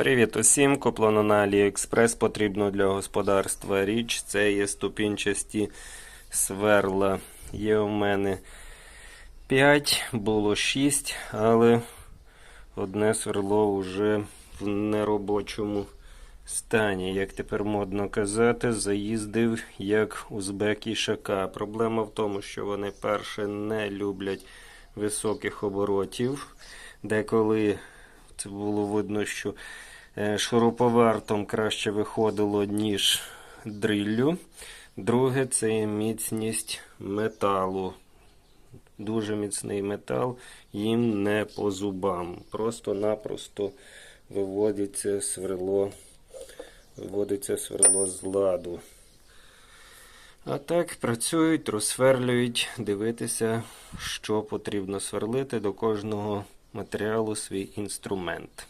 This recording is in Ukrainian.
Привіт усім! Куплено на AliExpress потрібно для господарства річ. Це є ступінчасті сверла. Є у мене 5, було 6, але одне сверло вже в неробочому стані. Як тепер модно казати, заїздив як узбек і шака. Проблема в тому, що вони перше не люблять високих оборотів. Деколи це було видно, що е, шуруповертом краще виходило, ніж дриллю. Друге це міцність металу. Дуже міцний метал, їм не по зубам. Просто-напросто виводиться сверло, виводиться сверло з ладу. А так працюють, розсверлюють, дивитися, що потрібно сверлити до кожного матеріалу свій інструмент.